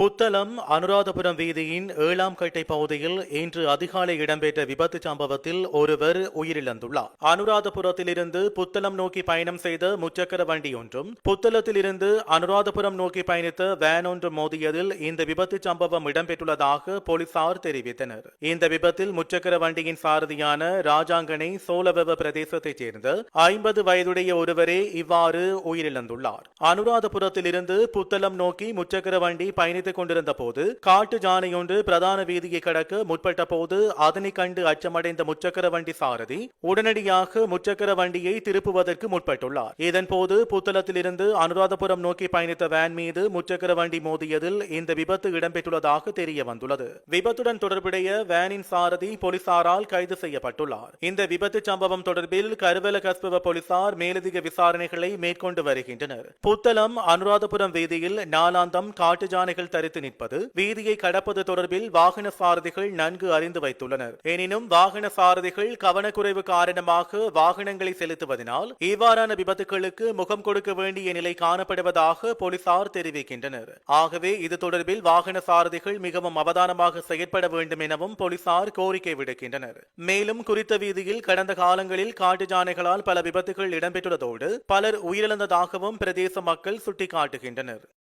புத்தளம் அனுராதபுரம் வீதியின் ஏழாம் கட்டை பகுதியில் இன்று அதிகாலை இடம்பெற்ற விபத்து சம்பவத்தில் ஒருவர் உயிரிழந்துள்ளார். அனுராதபுரத்திலிருந்து புத்தளம் நோக்கி பயணம் செய்த முச்சக்கர வண்டி ஒன்றும் புத்தளத்திலிருந்து அனுராதபுரம் நோக்கி பயணித்த வேன் ஒன்று மோதியதில் இந்த விபத்து சம்பவம் இடம்பெற்றுள்ளதாக போலீசார் தெரிவித்தனர். இந்த விபத்தில் முச்சக்கர வண்டியின் சாரதியான ராஜாங்கனை சோழவெவ பிரதேசத்தைச் சேர்ந்த ஐம்பது வயதுடைய ஒருவரே இவ்வாறு உயிரிழந்துள்ளார். அனுராதபுரத்திலிருந்து புத்தளம் நோக்கி முச்சக்கர வண்டி செய்து கொண்டிருந்த போது காட்டு ஜானையொன்று பிரதான வீதியை கடக்க முற்பட்ட போது அதனை கண்டு அச்சமடைந்த முச்சக்கர வண்டி சாரதி உடனடியாக முச்சக்கர வண்டியை திருப்புவதற்கு முற்பட்டுள்ளார். இதன்போது புத்தளத்திலிருந்து அனுராதபுரம் நோக்கி பயணித்த வேன் மீது முச்சக்கர வண்டி மோதியதில் இந்த விபத்து இடம்பெற்றுள்ளதாக தெரிய வந்துள்ளது. விபத்துடன் தொடர்புடைய வேனின் சாரதி போலீசாரால் கைது செய்யப்பட்டுள்ளார். இந்த விபத்து சம்பவம் தொடர்பில் கருவல கஸ்பவ போலீசார் மேலதிக விசாரணைகளை மேற்கொண்டு வருகின்றனர். புத்தளம் அனுராதபுரம் வீதியில் நாளாந்தம் காட்டு ஜானைகள் தரித்து நிற்பது வீதியை கடப்பது தொடர்பில் வாகன சாரதிகள் நன்கு அறிந்து வைத்துள்ளனர். எனினும் வாகன சாரதிகள் கவனக்குறைவு காரணமாக வாகனங்களை செலுத்துவதனால் இவ்வாறான விபத்துகளுக்கு முகம் கொடுக்க வேண்டிய நிலை காணப்படுவதாக போலீசார் தெரிவிக்கின்றனர். ஆகவே இது தொடர்பில் வாகன சாரதிகள் மிகவும் அவதானமாக செயற்பட வேண்டும் எனவும் போலீசார் கோரிக்கை விடுக்கின்றனர். மேலும் குறித்த வீதியில் கடந்த காலங்களில் காட்டு ஜானைகளால் பல விபத்துகள் இடம்பெற்றுள்ளதோடு பலர் உயிரிழந்ததாகவும் பிரதேச மக்கள் சுட்டிக்காட்டுகின்றனர்.